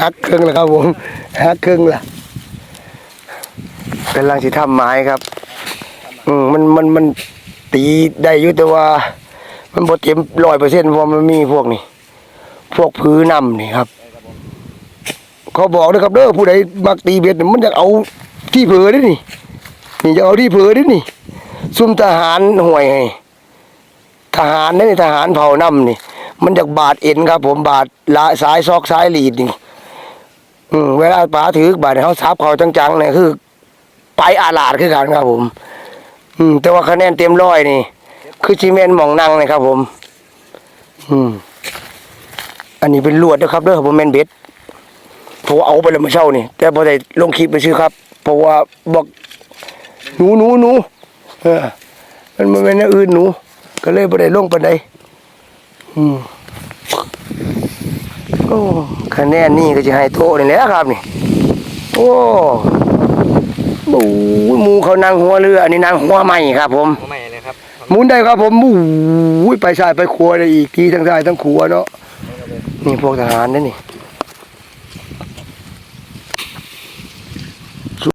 หักครึ่งแล้วครับผมหักครึ่งละกำลังสิทำไม้ครับ อืมมันมันมันตีได้อยู่แต่ว่า มันบ่เต็มร้อยเปอร์เซ็นต์เพราะมันมีพวกนี้พวกพื้นำนี่ครับเขาบอกนะครับเด้อผู้ใดมักตีเบ็ดมันจะเอาที่เผลอด้นี่นี่จะเอาที่เผลอด้นี่ซุ่มทหารห่วยให้ทหารนี่ทหารเผ่านำนี่ มันจากบาดเอ็นครับ ผมบาดละซ้ายซอกซ้ายหลีดนี่อืมเวลาป๋าถือบาดเขาซับเขาจังๆเนี่ยคือ ไปอาลาดคือกันครับผม อืม แต่ว่าคะแนนเต็มร้อยนี่ คือซีเมนต์หมองนั่งนะครับ ผม อืม อันนี้เป็นลวดนะครับเด้อผมแมนเบ็ดเพราะว่าเอาไปแล้วมื่เช้านี่ แต่พอได้ลงคลิปไปซื้อครับเพราะว่าบอกหนูหนูหนูเออมันมันเป็นอื่นหนู ก็เลยบ่ได้ลงไปานใดอืม โอ้คะแนนนี่ก็จะให้โตนี่แหละครับนี่ โอ้บูหมูเขานั่งหัวเรืออันนี้นั่งหัวใหม่ครับ ผมทำไมเลยครับหมุนได้ครับผมบูไปซ้ายไปขวาได้อีกทีทั้งซ้ายทั้งขวาเนาะนี่พวกทหารนั่นนี่